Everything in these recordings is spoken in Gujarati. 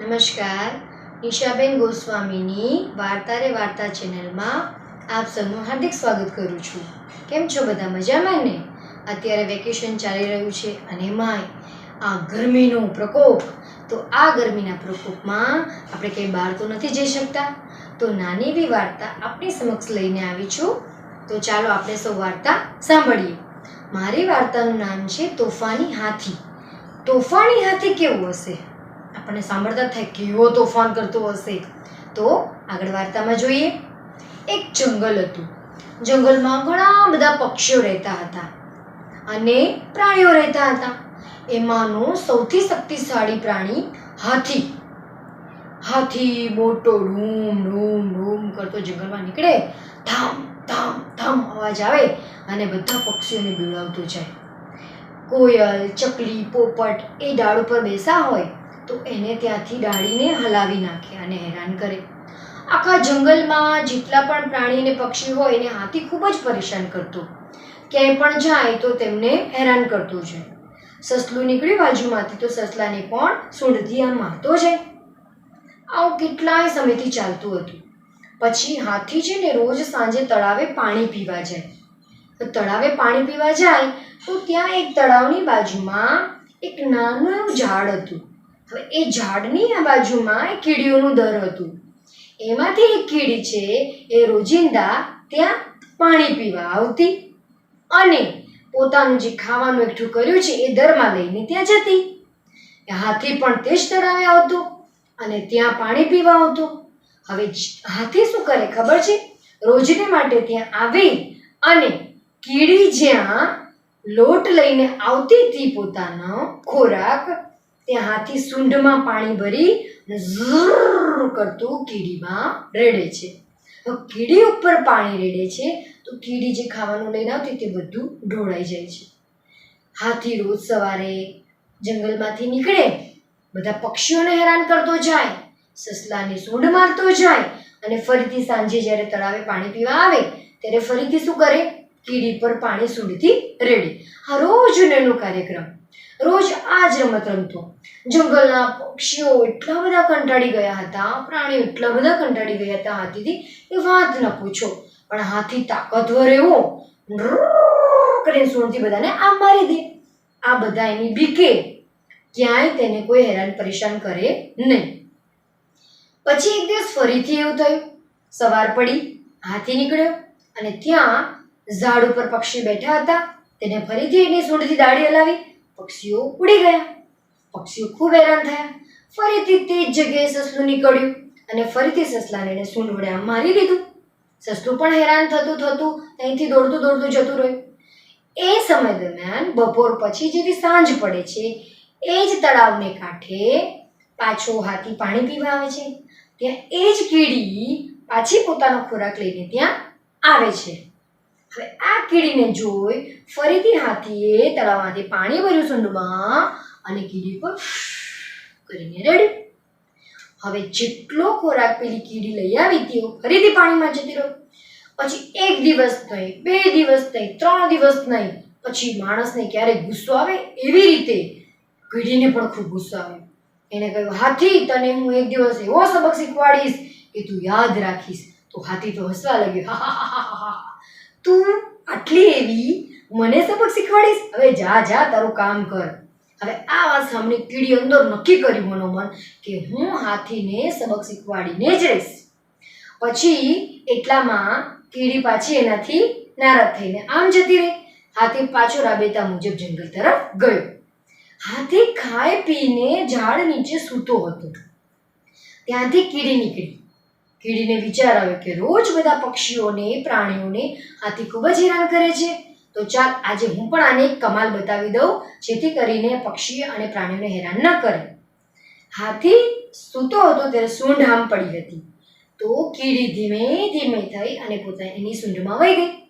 નમસ્કાર. નિશાબેન ગોસ્વામીની વાર્તા રે વાર્તા ચેનલમાં આપ સૌનું હાર્દિક સ્વાગત કરું છું. કેમ છો બધા મજામાં ને? અત્યારે વેકેશન ચાલી રહ્યું છે અને માય, આ ગરમીનો પ્રકોપ. તો આ ગરમીના પ્રકોપમાં આપણે કંઈ બહાર તો નથી જઈ શકતા. તો નાની એવી વાર્તા આપણી સમક્ષ લઈને આવી છું. તો ચાલો આપણે સૌ વાર્તા સાંભળીએ. મારી વાર્તાનું નામ છે તોફાની હાથી. તોફાની હાથી કેવું હશે? આપણને સાંભળતા થાય કેવો તોફાન કરતો હશે. તો આગળ વાર્તામાં જોઈએ. એક જંગલ હતું. જંગલમાં ઘણા બધા પક્ષીઓ રહેતા હતા અને પ્રાણીઓ રહેતા હતા. એમાંનો સૌથી શક્તિશાળી પ્રાણી હાથી. હાથી મોટો રૂમ રૂમ રૂમ કરતો જંગલમાં નીકળે, ધામ ધામ ધામ અવાજ આવે અને બધા પક્ષીઓને બીવડાવતો જાય. કોયલ, ચકલી, પોપટ એ ડાળ ઉપર બેસા હોય તો એને ત્યાંથી ડાળીને હલાવી નાખે અને હેરાન કરે. આખા જંગલમાં જેટલા પણ પ્રાણી અને પક્ષી હોય, એને હાથી ખૂબ જ પરેશાન કરતો. ક્યાંય પણ જાય તો તેમને હેરાન કરતો જાય સસલું નીકળ્યું બાજુમાંથી તો સસલાને પણ સૂંઢથી આમ મારતો જાય આવું કેટલાય સમયથી ચાલતું હતું. પછી હાથી છે ને રોજ સાંજે તળાવે પાણી પીવા જાય. તળાવે પાણી પીવા જાય તો ત્યાં એક તળાવની બાજુમાં એક નાનું એવું ઝાડ હતું. હવે એ ઝાડની આ બાજુમાં એક કીડીઓનું દર હતું. એમાંથી એક કીડી છે, એ રોજિંદા ત્યાં પાણી પીવા આવતી અને પોતાનું જે ખાવાનું એકઠું કર્યું છે, એ દરમાં લઈને ત્યાં જતી. એ હાથી પણ તે જ તળાવે આવતો અને ત્યાં પાણી પીવા આવતો. હવે હાથી શું કરે ખબર છે? રોજને માટે ત્યાં આવી અને કીડી જ્યાં લોટ લઈને આવતી હતી પોતાનો ખોરાક ત્યાં હાથી સૂંઢમાં પાણી ભરી અને કરતું કીડીમાં રેડે છે. કીડી ઉપર પાણી રેડે છે, તો કીડી જે ખાવાનું લઈને આવતી તે બધું ઢોળાઈ જાય છે. હાથી રોજ સવારે જંગલમાંથી નીકળે, બધા પક્ષીઓને હેરાન કરતો જાય, સસલાને સૂંઢ મારતો જાય અને ફરીથી સાંજે જ્યારે તળાવે પાણી પીવા આવે, ત્યારે ફરીથી શું કરે? કીડી પર પાણી સૂંઢથી રેડી. આ રોજ નેનો કાર્યક્રમ. રોજ આ જ રમત રમતો. જંગલના પક્ષીઓ એટલા બધા કંટાળી ગયા હતા, પ્રાણીઓ એટલા બધા કંટાળી ગયા હતા હાથીથી એ વાત ન પૂછો. પણ હાથી તાકતવર એવો કરીને સૂંઢથી બધાને આમ મારી દે. આ બધા એની બીકે. ક્યાંય તેને કોઈ હેરાન પરેશાન કરે નહીં. પછી એક દિવસ ફરીથી એવું થયું. સવાર પડી, હાથી નીકળ્યો અને ત્યાં ઝાડ ઉપર પક્ષી બેઠા હતા. તેને ફરીથી એની સૂંઢથી દાઢી હલાવી પક્ષીઓ ઉડી ગયા. પક્ષીઓ ખૂબ હેરાન થયા. ફરીથી તે જ જગ્યાએ સસલું નીકળ્યું અને ફરીથી સસલાને એને સૂંઢ વડે આમ મારી દીધું. સસલું પણ હેરાન થતું થતું અહીંથી દોડતું દોડતું જતું રહ્યું. એ સમય દરમિયાન બપોર પછી જેથી સાંજ પડે છે, એ જ તળાવને કાંઠે પાછો હાથી પાણી પીવા આવે છે. ત્યાં એ જ કીડી પાછી પોતાનો ખોરાક લઈને ત્યાં આવે છે. હવે આ કીડીને જોઈ ફરીથી હાથીએ તળાવમાંથી પાણી ભર્યું સુંડમાં અને કીડી પર કરીને રેડ્યું હવે જેટલો ખોરાક પેલી કીડી લઈ આવી તેઓ ફરીથી પાણીમાં જતી રહ્યો પછી એક દિવસ નહીં બે દિવસ નહીં ત્રણ દિવસ નહીં પછી માણસને ક્યારેક ગુસ્સો આવે એવી રીતે કીડીને પણ ખૂબ ગુસ્સો આવે. એને કહ્યું હાથી તને હું એક દિવસ એવો સબક શીખવાડીશ કે તું યાદ રાખીશ. તો હાથી તો હસવા લાગ્યો "હા, હા, હા, હા, હા. તું આટલી એવી મને સબક શીખવાડીશ? હવે જા જા, તારું કામ કર. હવે આ વાત સાંભળી કીડી અંદર નક્કી કર્યું મનોમન કે હું હાથીને સબક શીખવાડીને જ રહીશ પછી એટલામાં કીડી પાછી એનાથી નારાજ થઈને આમ જતી રહી. હાથી પાછો રાબેતા મુજબ જંગલ તરફ ગયો. હાથી ખાઈ પીને ઝાડ નીચે સૂતો હતો. ત્યાંથી કીડી નીકળી. કીડીને વિચાર આવ્યો કે રોજ બધા પક્ષીઓને, પ્રાણીઓને હાથી ખૂબ જ હેરાન કરે છે. તો ચાલ આજે હું પણ આને કમાલ બતાવી દઉં, જેથી કરીને પક્ષી અને પ્રાણીઓને હેરાન ન કરે. હાથી સૂતો હતો ત્યારે સૂંઢ આમ પડી હતી. તો કીડી ધીમે ધીમે થઈ અને પોતાની એની સૂંઢમાં વહી ગઈ.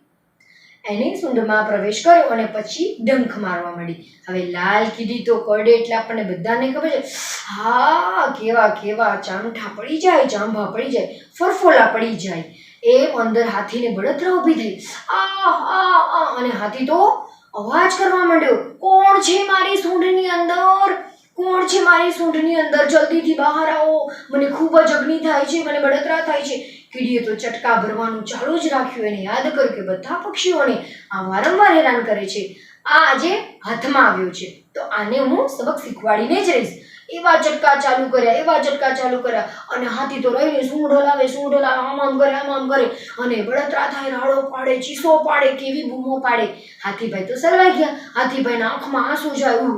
એની સૂંઢમાં પ્રવેશ કર્યો અને પછી ડંખ મારવા માંડી. હવે લાલ કીડી તો કરડે એટલે આપણને બધાને ખબર છે. હા, કેવા કેવા, ચામઠા પડી જાય, ચાંભા પડી જાય, ફરફોલા પડી જાય. એ અંદર હાથીને બળતરા ઊભી થઈ. આ આ, અને હાથી તો અવાજ કરવા માંડ્યો. કોણ છે મારી સૂંઢની અંદર? કોણ છે મારી સૂંઢની અંદર? જલ્દીથી બહાર આવો. મને ખૂબ જ અગ્નિ થાય છે, મને બળતરા થાય છે. કીડીએ તો ચટકા ભરવાનું ચાલુ જ રાખ્યું એને યાદ કર્યું કે બધા પક્ષીઓને આ વારંવાર હેરાન કરે છે. આ આજે હાથમાં આવ્યો છે. તો આને હું સબક શીખવાડીને જ રહીશ. એવા ચટકા ચાલુ કર્યા એવા ચટકા ચાલુ કર્યા અને હાથી તો રહીને શું ઢોલાવે શું ઢોલાવે આમ આમ કરે આમ આમ કરે અને બળતરા થાય રાડો પાડે ચીસો પાડે કેવી બૂમો પાડે. હાથીભાઈ તો સરવાઈ ગયા. હાથીભાઈના આંખમાં આંસુ જાય ઉ,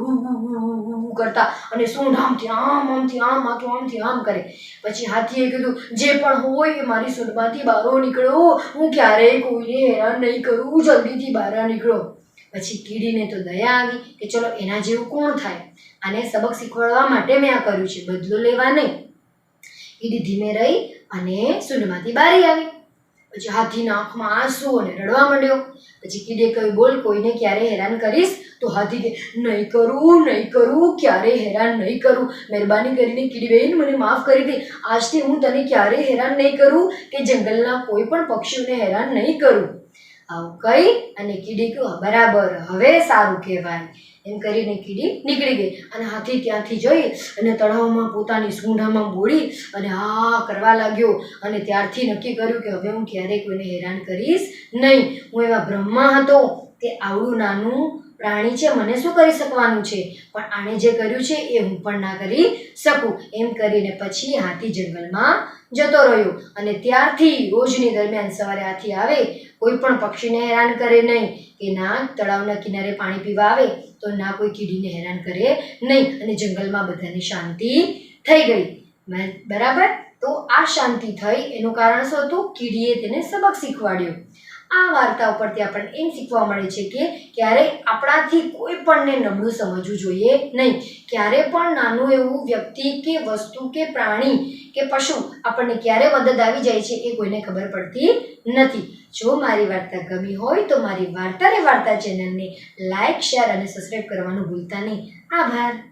કરતા અને સૂંઢ આમથી આમ આમથી આમ આખું આમથી આમ કરે. પછી હાથીએ કીધું, જે પણ હોય એ મારી સૂંઢમાંથી બહારો નીકળો. હું ક્યારેય કોઈને હેરાન નહીં કરું. જલ્દીથી બહાર નીકળો. પછી કીડીને તો દયા આવી કે, ચલો, એના જેવું કોણ થાય? આને સબક શીખવાડવા માટે મેં આ કર્યું છે. બદલો લેવા નહીં. કીડી ધીમે રહી અને સૂંઢમાંથી બારી આવી. પછી હાથીના આંખમાં આંસુ અને રડવા માંડ્યો. પછી કીડે કહ્યું, બોલ, કોઈને ક્યારે હેરાન કરીશ? તો હાથી કે, નહીં કરું નહીં કરું, ક્યારે હેરાન નહીં કરું. મહેરબાની કરીને કીડી બેન, મને માફ કરી દે. આજથી હું તને ક્યારે હેરાન નહીં કરું કે જંગલના કોઈ પણ પક્ષીઓને હેરાન નહીં કરું. આવું કહી અને કીડી કહ્યું બરાબર, હવે સારું કહેવાય. એમ કરીને કીડી નીકળી ગઈ. અને હાથી ત્યાંથી જઈ અને તળાવમાં પોતાની સૂંઢામાં બોળી અને હા કરવા લાગ્યો. અને ત્યારથી નક્કી કર્યું કે હવે હું ક્યારેય કોઈને હેરાન કરીશ નહીં. હું એવા બ્રહ્મા હતો કે આવડું નાનું પ્રાણી છે, મને શું કરી શકવાનું છે? પણ આણે જે કર્યું છે એ હું પણ ના કરી શકું. એમ કરીને પછી હાથી જંગલમાં જતો રહ્યો અને ત્યારથી રોજની દરમિયાન સવારે હાથી આવે, કોઈ પણ પક્ષીને હેરાન કરે નહીં કે ના તળાવના કિનારે પાણી પીવા આવે, તો ના કોઈ કીડીને હેરાન કરે નહીં અને જંગલમાં બધાની શાંતિ થઈ ગઈ. બરાબર? તો આ શાંતિ થઈ, એનું કારણ શું હતું? કીડીએ તેને સબક શીખવાડ્યો. આ વાર્તા ઉપરથી આપણને એમ શીખવા મળે છે કે ક્યારે આપણાથી કોઈ પણને નબળું સમજવું જોઈએ નહીં. ક્યારે પણ નાનું એવું વ્યક્તિ કે વસ્તુ કે પ્રાણી કે પશુ આપણને ક્યારે મદદ આવી જાય છે એ કોઈને ખબર પડતી નથી. જો મારી વાર્તા ગમી હોય તો મારી વાર્તા રે વાર્તા ચેનલને લાઇક શેર અને સબસ્ક્રાઈબ કરવાનું ભૂલતા નહીં. આભાર.